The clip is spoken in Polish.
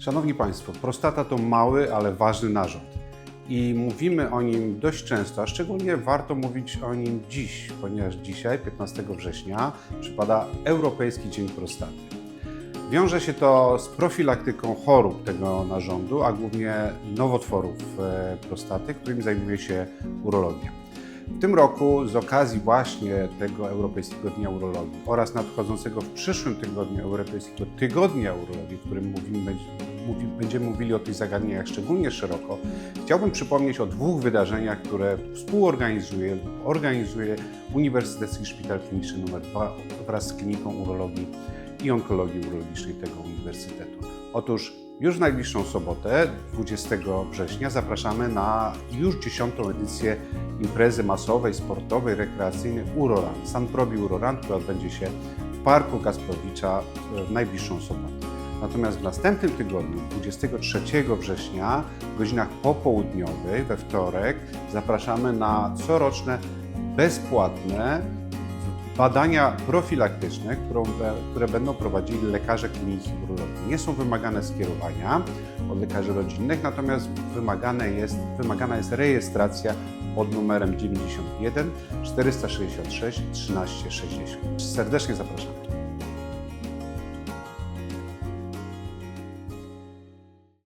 Szanowni Państwo, prostata to mały, ale ważny narząd. I mówimy o nim dość często, a szczególnie warto mówić o nim dziś, ponieważ dzisiaj, 15 września, przypada Europejski Dzień Prostaty. Wiąże się to z profilaktyką chorób tego narządu, a głównie nowotworów e, prostaty, którymi zajmuje się urologia. W tym roku z okazji właśnie tego Europejskiego Dnia Urologii oraz nadchodzącego w przyszłym tygodniu Europejskiego Tygodnia Urologii, w którym mówimy, będzie- mówi, będziemy mówili o tych zagadnieniach szczególnie szeroko, chciałbym przypomnieć o dwóch wydarzeniach, które współorganizuje organizuje Uniwersytecki Szpital Kliniczny nr 2 wraz z Kliniką Urologii i Onkologii Urologicznej tego uniwersytetu. Otóż już w najbliższą sobotę, 20 września, zapraszamy na już dziesiątą edycję imprezy masowej, sportowej, rekreacyjnej Urorun, San Probi Urorun, która odbędzie się w Parku Kasprowicza e, w najbliższą sobotę. Natomiast w następnym tygodniu, 23 września, w godzinach popołudniowych, we wtorek, zapraszamy na coroczne, bezpłatne badania profilaktyczne, które będą prowadzili lekarze kliniki urologii. Nie są wymagane skierowania od lekarzy rodzinnych, natomiast wymagane jest, wymagana jest rejestracja pod numerem 91 466 1360. Serdecznie zapraszamy.